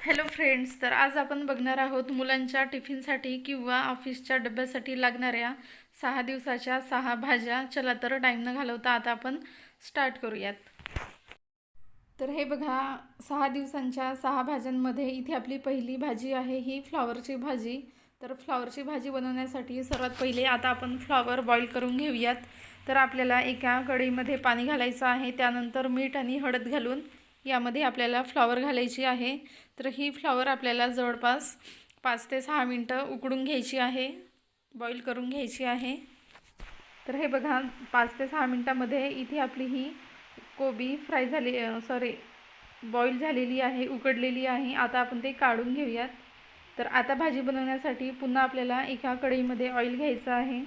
Hello friends तर आज आपण बघणार आहोत मुलांच्या टिफिनसाठी किंवा ऑफिसच्या डब्यासाठी लागणाऱ्या सहा दिवसाच्या सहा भाज्या. चला तर टाईम न घालवता आता आपण स्टार्ट करूयात. तर हे बघा सहा दिवसांच्या सहा भाज्यांमध्ये इथे आपली पहिली भाजी आहे ही फ्लॉवरची भाजी. तर फ्लॉवरची भाजी बनवण्यासाठी सर्वात पहिले आता आपण फ्लॉवर बॉईल करून घेऊयात. तर आपल्याला एका कढईमध्ये पाणी घालायचं आहे त्यानंतर मीठ आणि हळद घालून यामध्ये आपल्याला फ्लॉवर घालायची आहे. तर ही फ्लॉवर आपल्याला जवळपास पाच ते सहा मिनटं उकडून घ्यायची आहे. बॉईल करून घ्यायची आहे. तर हे बघा पाच ते सहा मिनटामध्ये इथे आपली ही कोबी फ्राय झाली सॉरी बॉईल झालेली आहे उकडलेली आहे. आता आपण ते काढून घेऊयात. तर आता भाजी बनवण्यासाठी पुन्हा आपल्याला एका कढईमध्ये ऑइल घ्यायचं आहे.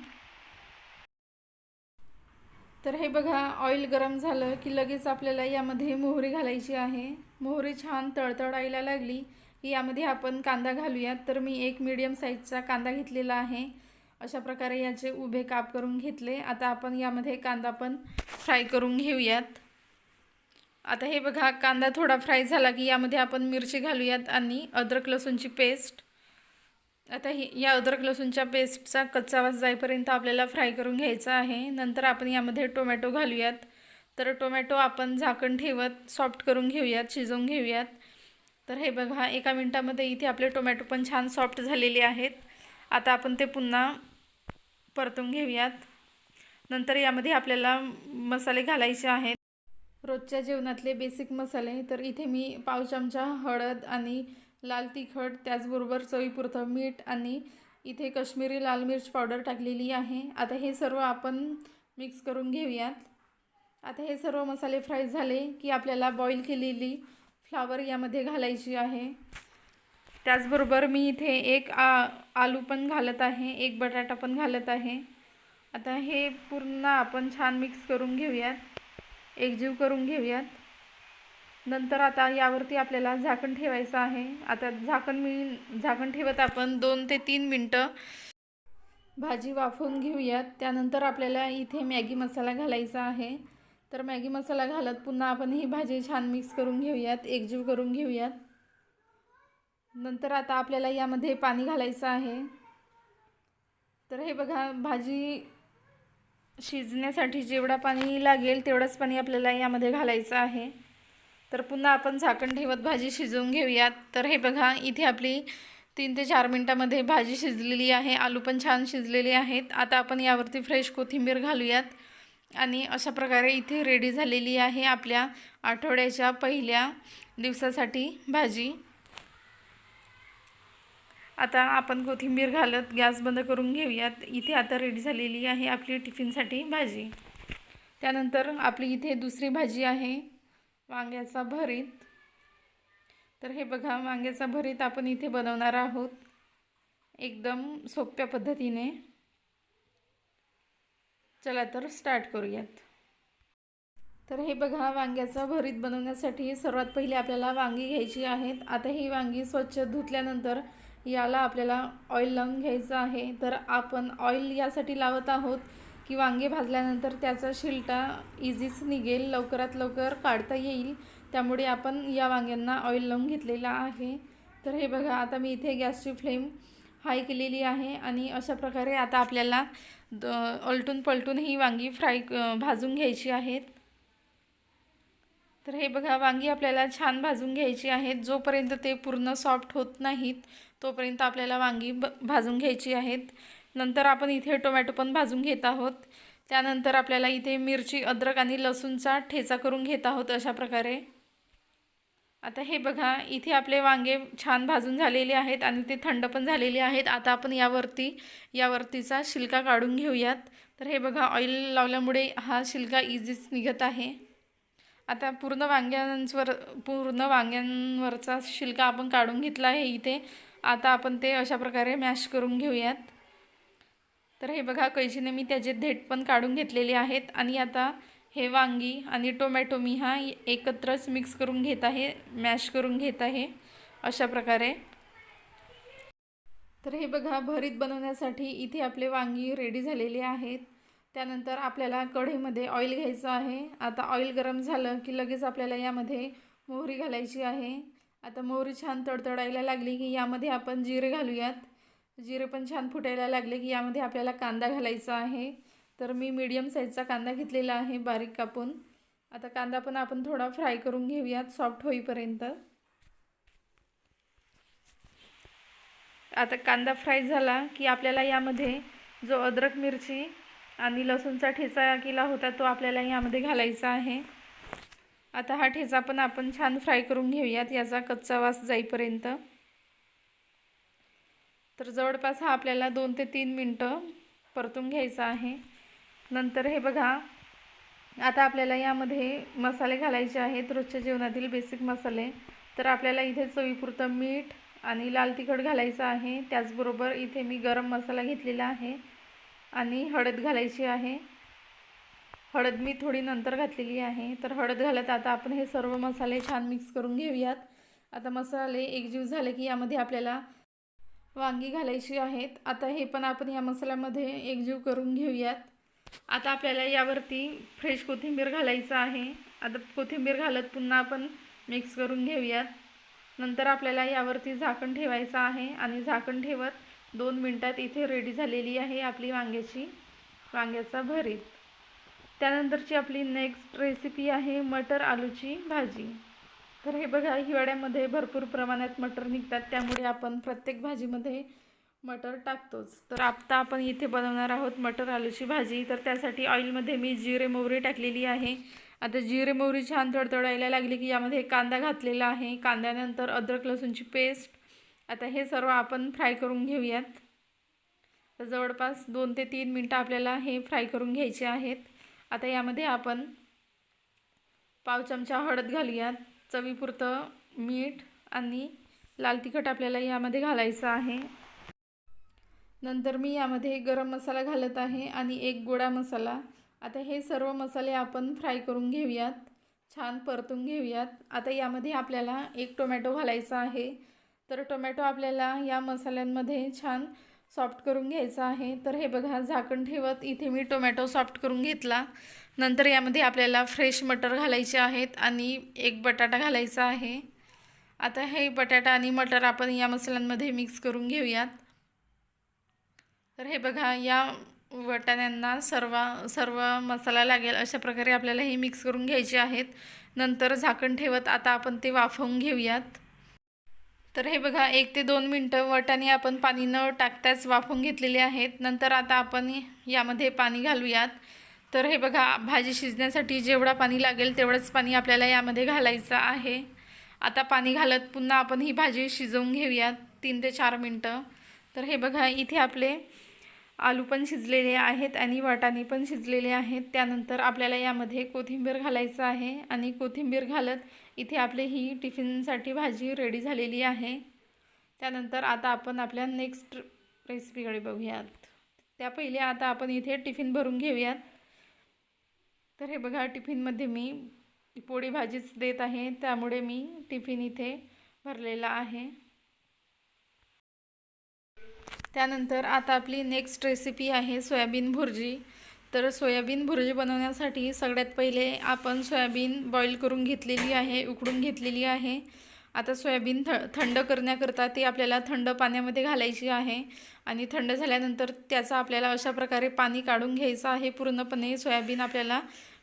तर हे बघा ऑइल गरम झालं की लगेच आपल्याला यामध्ये मोहरी घालायची आहे. मोहरी छान तळतळायला लागली की यामध्ये आपण कांदा घालूयात. तर मी एक मीडियम साईजचा कांदा घेतलेला आहे. अशा प्रकारे याचे उभे काप करून घेतले. आता आपण यामध्ये कांदा पण फ्राय करून घेऊयात. आता हे बघा कांदा थोडा फ्राय झाला की यामध्ये आपण मिरची घालूयात आणि अद्रक लसूणची पेस्ट आता ही या अद्रक लसूणच्या पेस्टचा कच्चा वास जाईपर्यंत आपल्याला फ्राय करून घ्यायचा आहे. नंतर आपण यामध्ये टोमॅटो घालूयात. तर टोमॅटो आपण झाकण ठेवत सॉफ्ट करून घेऊयात शिजवून घेऊयात. तर हे बघा एका मिनटामध्ये इथे आपले टोमॅटो पण छान सॉफ्ट झालेले आहेत. आता आपण ते पुन्हा परतून घेऊयात. नंतर यामध्ये आपल्याला मसाले घालायचे आहेत. रोजच्या जेवणातले बेसिक मसाले तर इथे मी पाव चमचा हळद आणि लाल तिखट त्याचबरोबर चवीपुरतं मीठ आणि इथे कश्मीरी लाल मिर्च पावडर टाकलेली आहे. आता हे सर्व आपण मिक्स करून घेऊयात. आता हे सर्व मसाले फ्राय झाले की आपल्याला बॉईल केलेली फ्लावर यामध्ये घालायची आहे. त्याचबरोबर मी इथे एक आ आलू पण घालत आहे एक बटाटा पण घालत आहे. आता हे पूर्ण आपण छान मिक्स करून घेऊयात. एकजीव करून घेऊयात. नंतर आता यावरती आपल्याला झाकण ठेवायचं आहे. आता झाकण मी झाकण ठेवत आपण दोन ते तीन मिनटं भाजी वाफवून घेऊयात. त्यानंतर आपल्याला इथे मॅगी मसाला घालायचा आहे. तर मॅगी मसाला घालत पुन्हा आपण ही भाजी छान मिक्स करून घेऊयात एकजीव करून घेऊयात. नंतर आता आपल्याला यामध्ये पाणी घालायचं आहे. तर हे बघा भाजी शिजण्यासाठी जेवढा पाणी लागेल तेवढंच पाणी आपल्याला यामध्ये घालायचं आहे. तर पुन्हा आपण झाकण ठेवत भाजी शिजवून घेऊयात. तर हे बघा इथे आपली तीन ते चार मिनटामध्ये भाजी शिजलेली आहे. आलू पण छान शिजलेले आहेत. आता आपण यावरती फ्रेश कोथिंबीर घालूयात. आणि अशा प्रकारे इथे रेडी झालेली आहे आपल्या आठवड्याच्या पहिल्या दिवसासाठी भाजी. आता आपण कोथिंबीर घालत गॅस बंद करून घेऊयात. इथे आता रेडी झालेली आहे आपली टिफिनसाठी भाजी. त्यानंतर आपली इथे दुसरी भाजी आहे. वांग्याचा भरीत. तर हे बघा वांग्याचा भरीत आपण इथे बनवणार आहोत. एकदम सोप्या पद्धतीने. चला तर स्टार्ट करूयात. तर हे बघा वांग्याचा भरीत बनवण्यासाठी सर्वात पहिले आपल्याला वांगी घ्यायची आहेत. आता ही वांगी स्वच्छ धुतल्यानंतर याला आपल्याला ऑइल लावून घ्यायचं आहे. तर आपण ऑइल यासाठी लावत आहोत. की वांगे भाजल्यानंतर त्याचा शिलटा इझीच निघेल लवकरात लवकर काढता येईल. त्यामुळे आपण या वांग्यांना ऑइल लावून घेतलेला आहे. तर हे बघा आता मी इथे गॅसची फ्लेम हाय केलेली आहे आणि अशा प्रकारे आता आपल्याला द अलटून पलटून ही वांगी फ्राय भाजून घ्यायची आहेत. तर हे बघा वांगी आपल्याला छान भाजून घ्यायची आहेत. जोपर्यंत ते पूर्ण सॉफ्ट होत नाहीत तोपर्यंत आपल्याला वांगी ब भाजून घ्यायची आहेत. नंतर आपण इथे टोमॅटो पण भाजून घेत आहोत. त्यानंतर आपल्याला इथे मिरची अद्रक आणि लसूणचा ठेचा करून घेत आहोत अशा प्रकारे. आता हे बघा इथे आपले वांगे छान भाजून झालेले आहेत आणि ते थंड पण झालेले आहेत. आता आपण यावरती यावरतीचा शिलका काढून घेऊयात. तर हे बघा ऑइल लावल्यामुळे हा शिलका इझीच निघत आहे. आता पूर्ण वांग्यांवर पूर्ण वांग्यांवरचा शिलका आपण काढून घेतला आहे इथे. आता आपण ते अशा प्रकारे मॅश करून घेऊयात. तर हे बघा कैशीने मी त्याचे धेट पण काढून घेतलेले आहेत. आणि आता हे वांगी आणि टोमॅटो मी हा एकत्रच मिक्स करून घेत आहे मॅश करून घेत आहे अशा प्रकारे. तर हे बघा भरीत बनवण्यासाठी इथे आपले वांगी रेडी झालेले आहेत. त्यानंतर आपल्याला कढईमध्ये ऑइल घ्यायचं आहे. आता ऑइल गरम झालं की लगेच आपल्याला यामध्ये मोहरी घालायची आहे. आता मोहरी छान तडतडायला लागली की यामध्ये आपण जिरे घालूयात. जिरे पण छान फुटायला लागले की यामध्ये आपल्याला कांदा घालायचा आहे. तर मी मीडियम साईजचा कांदा घेतलेला आहे बारीक कापून. आता कांदा पण आपण थोडा फ्राय करून घेऊयात सॉफ्ट होईपर्यंत. आता कांदा फ्राय झाला की आपल्याला यामध्ये जो अद्रक मिरची आणि लसूणचा ठेचा केला होता तो आपल्याला यामध्ये घालायचा आहे. आता हा ठेचा पण आपण छान फ्राय करून घेऊयात याचा कच्चा वास जाईपर्यंत. तर जवळपास हा आपल्याला दोन ते तीन मिनटं परतून घ्यायचा आहे. नंतर हे बघा आता आपल्याला यामध्ये मसाले घालायचे आहेत रोजच्या जेवणातील बेसिक मसाले. तर आपल्याला इथे चवीपुरतं मीठ आणि लाल तिखट घालायचं आहे. त्याचबरोबर इथे मी गरम मसाला घेतलेला आहे आणि हळद घालायची आहे. हळद मी थोडी नंतर घातलेली आहे. तर हळद घालत आता आपण हे सर्व मसाले छान मिक्स करून घेऊयात. आता मसाले एकजीव झाले की यामध्ये आपल्याला वांगी घालायची आहेत. आता हे पण आपण या मसाल्यामध्ये एकजीव करून घेऊयात. आता आपल्याला यावरती फ्रेश कोथिंबीर घालायचं आहे. आता कोथिंबीर घालत पुन्हा आपण मिक्स करून घेऊयात. नंतर आपल्याला यावरती झाकण ठेवायचं आहे आणि झाकण ठेवत दोन मिनटात इथे रेडी झालेली आहे आपली वांग्याची वांग्याचा भरीत. त्यानंतरची आपली नेक्स्ट रेसिपी आहे मटर आलूची भाजी. तर हे बघा हिवाळ्यामध्ये भरपूर प्रमाणात मटर निघतात. त्यामुळे आपण प्रत्येक भाजीमध्ये मटर टाकतोच. तर आत्ता आपण इथे बनवणार आहोत मटर आलूची भाजी. तर त्यासाठी ऑइलमध्ये मी जिरे मोहरी टाकलेली आहे. आता जिरे मोहरी छान तडतडायला लागली की यामध्ये कांदा घातलेला आहे. कांद्यानंतर अद्रक लसूणची पेस्ट. आता हे सर्व आपण फ्राय करून घेऊयात. तर जवळपास दोन ते तीन मिनटं आपल्याला हे फ्राय करून घ्यायचे आहेत. आता यामध्ये आपण पाव चमचा हळद घालूयात. चवीपुरतं मीठ आणि लाल तिखट आपल्याला यामध्ये घालायचं आहे. नंतर मी यामध्ये गरम मसाला घालत आहे आणि एक गोडा मसाला. आता हे सर्व मसाले आपण फ्राय करून घेऊयात. छान परतून घेऊयात. आता यामध्ये आपल्याला एक टोमॅटो घालायचा आहे. तर टोमॅटो आपल्याला या मसाल्यांमध्ये छान सॉफ्ट करून घ्यायचा आहे. तर हे बघा झाकण ठेवत इथे मी टोमॅटो सॉफ्ट करून घेतला. नंतर यामध्ये आपल्याला फ्रेश मटर घालायचे आहेत आणि एक बटाटा घालायचा आहे. आता हे बटाटा आणि मटर आपण या मसाल्यांमध्ये मिक्स करून घेऊयात. तर हे बघा या वटाण्यांना सर्व सर्व मसाला लागेल अशा प्रकारे आपल्याला हे मिक्स करून घ्यायचे आहेत. नंतर झाकण ठेवत आता आपण ते वाफवून घेऊयात. तर हे बघा एक ते दोन मिनटं वटाणे आपण पाणी न टाकताच वाफवून घेतलेले आहेत. नंतर आता आपण यामध्ये पाणी घालूयात. तर हे बघा भाजी शिजण्यासाठी जेवढा पाणी लागेल तेवढंच पाणी आपल्याला यामध्ये घालायचं आहे. आता पाणी घालत पुन्हा आपण ही भाजी शिजवून घेऊयात तीन ते चार मिनटं. तर हे बघा इथे आपले आलू पण शिजलेले आहेत आणि वाटाणे पण शिजलेले आहेत. त्यानंतर आपल्याला यामध्ये कोथिंबीर घालायचं आहे आणि कोथिंबीर घालत इथे आपले ही टिफिनसाठी भाजी रेडी झालेली आहे. त्यानंतर आता आपण आपल्या नेक्स्ट रेसिपीकडे बघूयात. त्या पहिले आता आपण इथे टिफिन भरून घेऊयात. तर हे बघा टिफिनमध्ये मी पोळी भाजीच देत आहे. त्यामुळे मी टिफिन इथे भरलेला आहे. त्यानंतर आता आपली नेक्स्ट रेसिपी आहे सोयाबीन भुर्जी. तर सोयाबीन भुर्जी बनवण्यासाठी सगळ्यात पहिले आपण सोयाबीन बॉईल करून घेतलेली आहे उकडून घेतलेली आहे. आता सोयाबीन थ थंड करण्याकरता ती आपल्याला थंड पाण्यामध्ये घालायची आहे. आणि थंड झाल्यानंतर त्याचा आपल्याला अशा प्रकारे पाणी काढून घ्यायचं आहे. पूर्णपणे सोयाबीन आपल्याला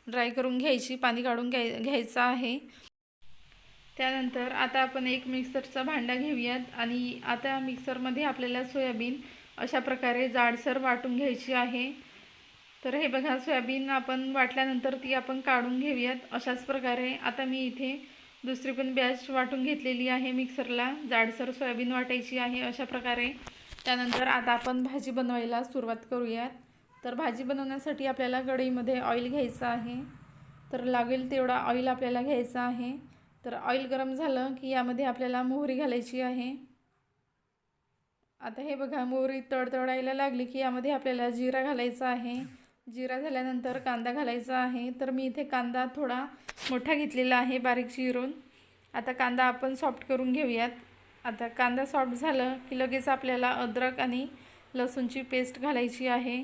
ड्राय करून घ्यायची पाणी काढून घ्याय घ्यायचं आहे. त्यानंतर आता आपण एक मिक्सरचा भांडा घेऊयात. आणि आता मिक्सरमध्ये आपल्याला सोयाबीन अशा प्रकारे जाडसर वाटून घ्यायची आहे. तर हे बघा सोयाबीन आपण वाटल्यानंतर ती आपण काढून घेऊयात. अशाच प्रकारे आता मी इथे दुसरी पण बॅच वाटून घेतलेली आहे मिक्सरला. जाडसर सोयाबीन वाटायची आहे अशा प्रकारे. त्यानंतर आता आपण भाजी बनवायला सुरुवात करूयात. तर भाजी बनवण्यासाठी आपल्याला कढईमध्ये ऑइल घ्यायचं आहे. तर लागेल तेवढा ऑइल आपल्याला घ्यायचा आहे. तर ऑइल गरम झालं की यामध्ये आपल्याला मोहरी घालायची आहे. आता हे बघा मोहरी तडतडायला लागली की यामध्ये आपल्याला जिरा घालायचा आहे. जिरा झाल्यानंतर कांदा घालायचा आहे. तर मी इथे कांदा थोडा मोठा घेतलेला आहे बारीक चिरून. आता कांदा आपण सॉफ्ट करून घेऊयात. आता कांदा सॉफ्ट झालं की लगेच आपल्याला अद्रक आणि लसूणची पेस्ट घालायची आहे.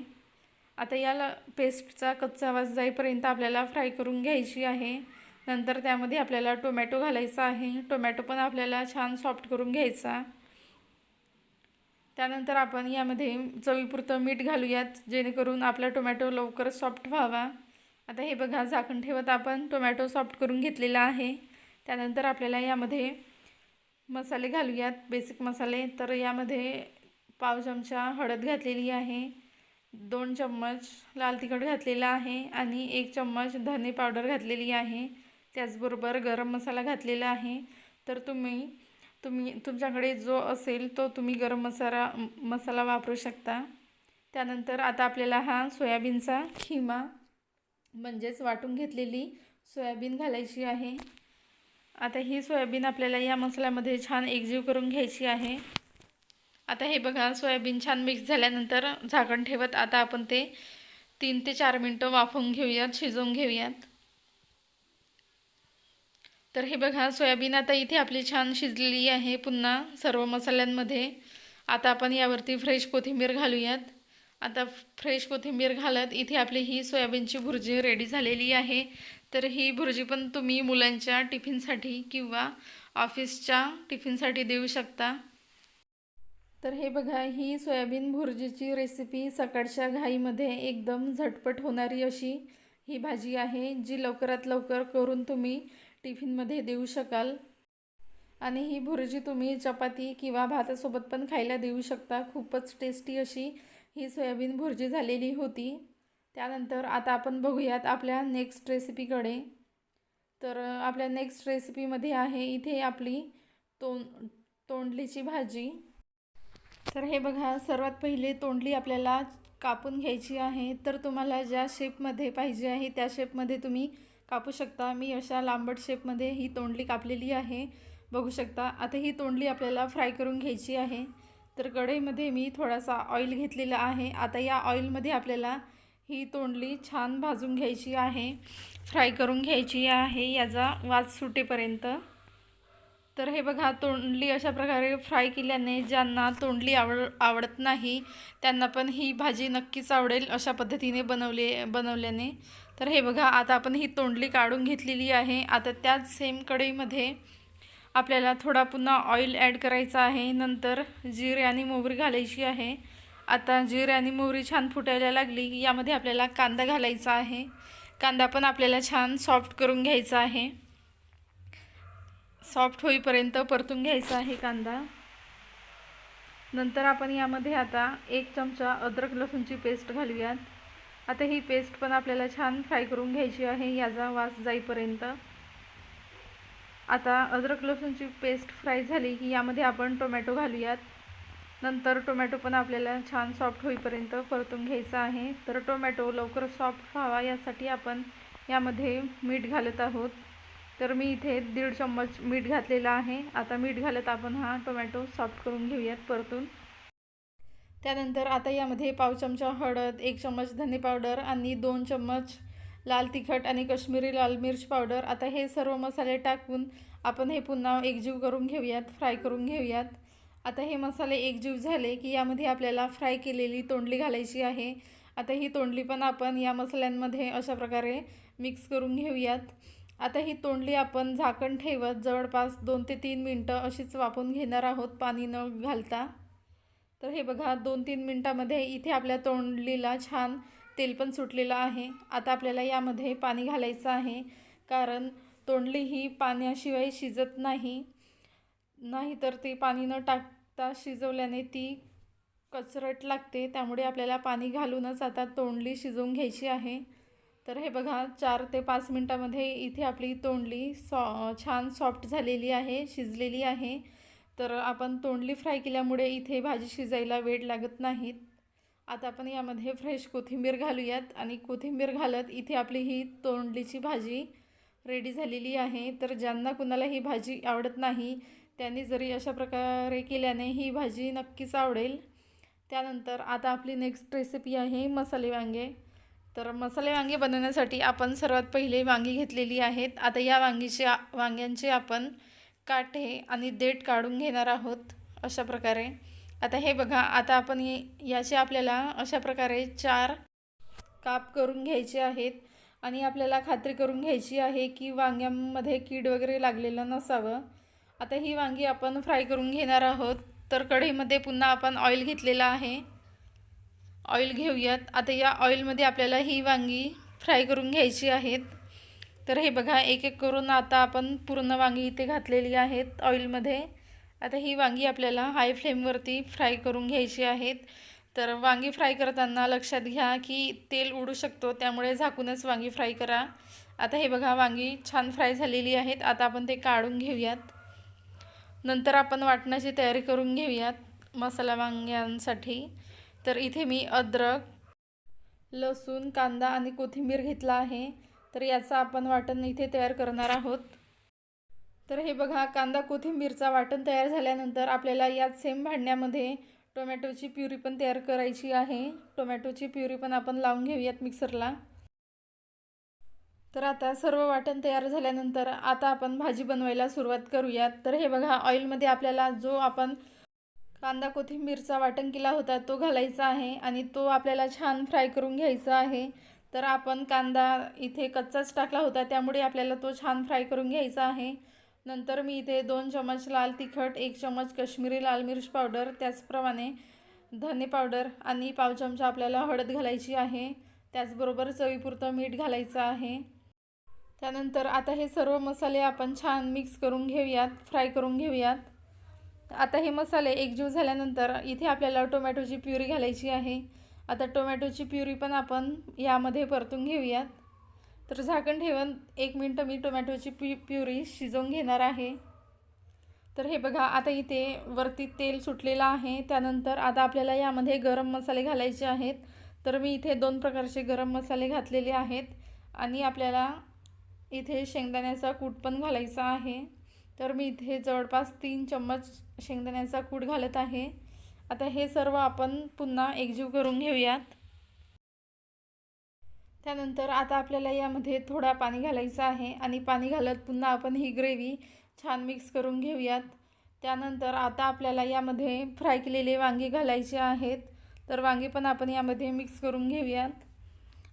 आता या ल पेस्टचा कच्चा वास जाईपर्यंत आपल्याला फ्राय करून घ्यायची आहे. नंतर त्यामध्ये आपल्याला टोमॅटो घालायचा आहे. टोमॅटो पण आपल्याला छान सॉफ्ट करून घ्यायचा. त्यानंतर आपण यामध्ये चवीपुरतं मीठ घालूयात जेणेकरून आपला टोमॅटो लवकर सॉफ्ट व्हावा. आता हे बघा झाकण ठेवत आपण टोमॅटो सॉफ्ट करून घेतलेला आहे. त्यानंतर आपल्याला यामध्ये मसाले घालूयात बेसिक मसाले. तर यामध्ये पाव चमचा हळद घातलेली आहे दोन चम्मच लाल तिखट घातलेला आहे आणि एक चम्मच धने पावडर घातलेली आहे. त्याचबरोबर गरम मसाला घातलेला आहे. तर तुम्ही तुम्ही तुमच्याकडे जो असेल तो तुम्ही गरम मसाला मसाला वापरू शकता. त्यानंतर आता आपल्याला हा सोयाबीनचा खिमा म्हणजेच वाटून घेतलेली सोयाबीन घालायची आहे. आता ही सोयाबीन आपल्याला या मसाल्यामध्ये छान एकजीव करून घ्यायची आहे. आता हे बघा सोयाबीन छान मिक्स झाल्यानंतर झाकण ठेवत आता आपण ते तीन ते चार मिनटं वाफवून घेऊयात शिजवून घेऊयात. तर हे बघा सोयाबीन आता इथे आपली छान शिजलेली आहे पुन्हा सर्व मसाल्यांमध्ये. आता आपण यावरती फ्रेश कोथिंबीर घालूयात. आता फ्रेश कोथिंबीर घालत इथे आपली ही सोयाबीनची भुर्जी रेडी झालेली आहे. तर ही भुर्जी पण तुम्ही मुलांच्या टिफिनसाठी किंवा ऑफिसच्या टिफिनसाठी देऊ शकता. तर हे बघा ही सोयाबीन भुर्जीची रेसिपी सकाळच्या घाईमध्ये एकदम झटपट होणारी अशी ही भाजी आहे जी लवकरात लवकर करून तुम्ही टिफिनमध्ये देऊ शकाल. आणि ही भुर्जी तुम्ही चपाती किंवा भातासोबत पण खायला देऊ शकता. खूपच टेस्टी अशी ही सोयाबीन भुर्जी झालेली होती. त्यानंतर आता आपण बघूयात आपल्या नेक्स्ट रेसिपीकडे तर आपल्या नेक्स्ट रेसिपीमध्ये आहे इथे आपली तोंड तोंडलीची भाजी. तर हे बघा सर्वात पहिले तोंडली आपल्याला कापून घ्यायची आहे. तर तुम्हाला ज्या शेपमध्ये पाहिजे आहे त्या शेपमध्ये तुम्ही कापू शकता. मी अशा लांबट शेपमध्ये ही तोंडली कापलेली आहे. बघू शकता. आता ही तोंडली आपल्याला फ्राय करून घ्यायची आहे. तर कढईमध्ये मी थोडासा ऑइल घेतलेला आहे. आता या ऑइलमध्ये आपल्याला ही तोंडली छान भाजून घ्यायची आहे. फ्राय करून घ्यायची आहे. याचा वास सुटेपर्यंत. तर हे बघा तोंडली अशा प्रकारे फ्राय केल्याने ज्यांना तोंडली आवड आवडत नाही त्यांना पण ही भाजी नक्कीच आवडेल अशा पद्धतीने बनवले बनवल्याने. तर हे बघा आता आपण ही तोंडली काढून घेतलेली आहे. आता त्याच सेम कढईमध्ये आपल्याला थोडा पुन्हा ऑइल ॲड करायचा आहे. नंतर जिरे आणि मोहरी घालायची आहे. आता जिरे आणि मोहरी छान फुटायला लागली. की यामध्ये आपल्याला कांदा घालायचा आहे. कांदा पण आपल्याला छान सॉफ्ट करून घ्यायचा आहे. सॉफ्ट होईपर्यंत परतून घ्यायचा आहे कांदा. नंतर आपण यामध्ये आता एक चमचा अद्रक लसूणची पेस्ट घालूयात. आता ही पेस्ट पण आपल्याला छान फ्राय करून घ्यायची आहे याचा वास जाईपर्यंत. आता अद्रक लसूणची पेस्ट फ्राय झाली की यामध्ये आपण टोमॅटो घालूयात. नंतर टोमॅटो पण आपल्याला छान सॉफ्ट होईपर्यंत परतून घ्यायचा आहे. तर टोमॅटो लवकर सॉफ्ट व्हावा यासाठी आपण यामध्ये मीठ घालत आहोत. तर मी इथे दीड चम्मच मीठ घातलेलं आहे. आता मीठ घालत आपण हा टोमॅटो सॉफ्ट करून घेऊयात परतून. त्यानंतर आता यामध्ये पाव चमचा हळद एक चम्मच धने पावडर आणि दोन चम्मच लाल तिखट आणि कश्मीरी लाल मिर्च पावडर. आता हे सर्व मसाले टाकून आपण हे पुन्हा एकजीव करून घेऊयात फ्राय करून घेऊयात. आता हे मसाले एकजीव झाले की यामध्ये आपल्याला फ्राय केलेली तोंडली घालायची आहे. आता ही तोंडली पण आपण या मसाल्यांमध्ये अशा प्रकारे मिक्स करून घेऊयात. आता ही तोंडली आपण झाकण ठेवत जवळपास दोन ते तीन मिनटं अशीच वापरून घेणार आहोत पाणी न घालता. तर हे बघा दोन तीन मिनटामध्ये इथे आपल्या तोंडलीला छान तेल पण सुटलेलं आहे. आता आपल्याला यामध्ये पाणी घालायचं आहे कारण तोंडली ही पाण्याशिवाय शिजत नाही. नाहीतर ती पाणी न टाकता शिजवल्याने ती कचरट लागते त्यामुळे आपल्याला पाणी घालूनच आता तोंडली शिजवून घ्यायची आहे. तर हे बघा चार ते पाच मिनटामध्ये इथे आपली तोंडली सॉ छान सॉफ्ट झालेली आहे शिजलेली आहे. तर आपण तोंडली फ्राय केल्यामुळे इथे भाजी शिजायला वेळ लागत नाहीत आता आपण यामध्ये फ्रेश कोथिंबीर घालूयात आणि कोथिंबीर घालत इथे आपली ही तोंडलीची भाजी रेडी झालेली आहे. तर ज्यांना कुणाला ही भाजी आवडत नाही त्यांनी जरी अशा प्रकारे केल्याने ही भाजी नक्कीच आवडेल. त्यानंतर आता आपली नेक्स्ट रेसिपी आहे मसाले वांगे. तर मसाले वांगे बनवण्यासाठी आपण सर्वात पहिले वांगी घेतलेली आहेत. आता या वांगीचे वांग्यांचे आपण काठे आणि देठ काढून घेणार आहोत अशा प्रकारे. आता हे बघा आता आपण याचे आपल्याला अशा प्रकारे चार काप करून घ्यायचे आहेत आणि आपल्याला खात्री करून घ्यायची आहे की वांग्यामध्ये कीड वगैरे लागलेलं नसावं. आता ही वांगी आपण फ्राय करून घेणार आहोत. तर कढईमध्ये पुन्हा आपण ऑइल घेतलेलं आहे. ऑइल घेऊयात. आता या ऑइलमध्ये आपल्याला ही वांगी फ्राय करून घ्यायची आहेत. तर हे बघा एक एक करून आता आपण पूर्ण वांगी इथे घातलेली आहेत ऑइलमध्ये आता ही वांगी आपल्याला हाय फ्लेमवरती फ्राय करून घ्यायची आहेत. तर वांगी फ्राय करताना लक्षात घ्या की तेल उडू शकतो त्यामुळे झाकूनच वांगी फ्राय करा. आता हे बघा वांगी छान फ्राय झालेली आहेत. आता आपण ते काढून घेऊयात. नंतर आपण वाटणाची तयारी करून घेऊयात मसाला वांग्यांसाठी. तर इथे मी अद्रक लसूण कांदा आणि कोथिंबीर घेतला आहे. तर याचं आपण वाटण इथे तयार करणार आहोत. तर हे बघा कांदा कोथिंबीरचा वाटण तयार झाल्यानंतर आपल्याला याच सेम भांड्यामध्ये टोमॅटोची प्युरी पण तयार करायची आहे. टोमॅटोची प्युरी पण आपण लावून घेऊयात मिक्सरला. तर आता सर्व वाटण तयार झाल्यानंतर आता आपण भाजी बनवायला सुरुवात करूयात. तर हे बघा ऑइलमध्ये आपल्याला जो आपण कांदा कोथिंबीरचा वाटण केला होता तो घालायचा आहे आणि तो आपल्याला छान फ्राय करून घ्यायचा आहे. तर आपण कांदा इथे कच्चाच टाकला होता त्यामुळे आपल्याला तो छान फ्राय करून घ्यायचा आहे. नंतर मी इथे दोन चमच लाल तिखट एक चमच कश्मीरी लाल मिर्च पावडर त्याचप्रमाणे धने पावडर आणि पाव चमचा आपल्याला हळद घालायची आहे. त्याचबरोबर चवीपुरतं मीठ घालायचं आहे. त्यानंतर आता हे सर्व मसाले आपण छान मिक्स करून घेऊयात फ्राय करून घेऊयात. आता हे मसाले एकजीव झाल्यानंतर इथे आपल्याला टोमॅटोची प्युरी घालायची आहे. आता टोमॅटोची प्युरी पण आपण यामध्ये परतून घेऊयात. तर झाकण ठेवून एक मिनटं मी टोमॅटोची प्यु प्युरी शिजवून घेणार आहे. तर हे बघा आता इथे वरती तेल सुटलेलं आहे. त्यानंतर आता आपल्याला यामध्ये गरम मसाले घालायचे आहेत. तर मी इथे दोन प्रकारचे गरम मसाले घातलेले आहेत. आणि आपल्याला इथे शेंगदाण्याचा कूट पण घालायचा आहे. तर मी इथे जवळपास तीन चम्मच शेंगदाण्याचा कूट घालत आहे. आता हे सर्व आपण पुन्हा एकजीव करून घेऊयात. त्यानंतर आता आपल्याला यामध्ये थोडा पाणी घालायचं आहे आणि पाणी घालत पुन्हा आपण ही ग्रेव्ही छान मिक्स करून घेऊयात. त्यानंतर आता आपल्याला यामध्ये फ्राय केलेले वांगी घालायचे आहेत. तर वांगी पण आपण यामध्ये मिक्स करून घेऊयात.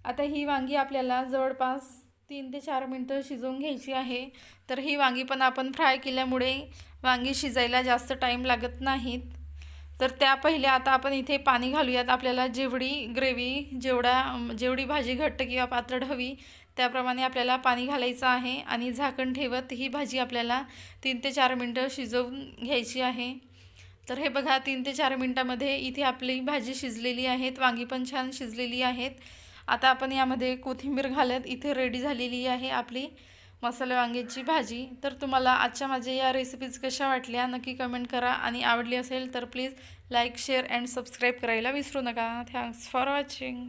आता ही वांगी आपल्याला जवळपास तीन ते चार मिनटं शिजवून घ्यायची आहे. तर ही वांगी पण आपण फ्राय केल्यामुळे वांगी शिजायला जास्त टाईम लागत नाहीत. तर त्या पहिले आता आपण इथे पाणी घालूयात. आपल्याला जेवढी ग्रेव्ही जेवढा जेवढी भाजी घट्ट किंवा पातळ हवी त्याप्रमाणे आपल्याला पाणी घालायचं आहे आणि झाकण ठेवत ही भाजी आपल्याला तीन ते चार मिनटं शिजवून घ्यायची आहे. तर हे बघा तीन ते चार मिनटामध्ये इथे आपली भाजी शिजलेली आहेत वांगी पण छान शिजलेली आहेत. आता आपण यामध्ये कोथिंबीर घालत इथे रेडी झालेली आहे आपली. मसाले वांग्याची भाजी. तर तुम्हाला आजच्या माझ्या या रेसिपीज कशा वाटल्या नक्की कमेंट करा. आणि आवडली असेल तर please like share and subscribe करायला विसरू नका. Thanks for watching